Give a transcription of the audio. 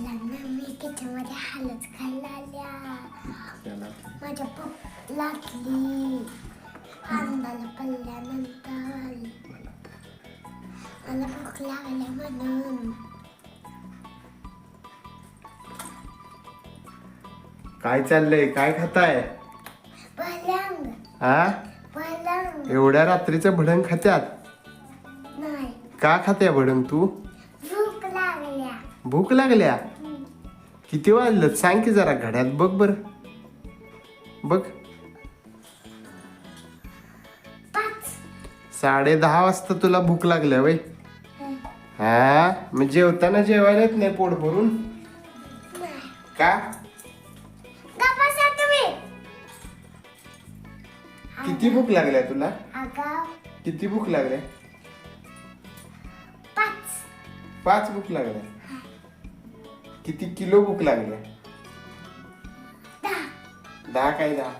मित्रांनो मी किचनमध्ये हालच खायला आल्या. त्याला? माझ्या पप्प लागली. अंदाला पडल्यानंतर. मला भूक लागली म्हणून. काय चाललंय? काय खाताय? पलंग. हा पलंग. एवढ्या रात्रीचं भडंग खात्यात? नाही. का खात्या भडंग तू? भूक लागल्या. किती वाजलं? सांग की जरा घड्यात बघ बर. बघ. साडे दहा वाजता तुला भूक लागल्या वय. हा. मग जेवताना जेवायला येत नाही पोट भरून? का? किती भूक लागल्या तुला? किती भूक लागल्या? पाच. पाच भूक लागल्या. किती किलो भूक लागल्या दहा. दहा काय दहा?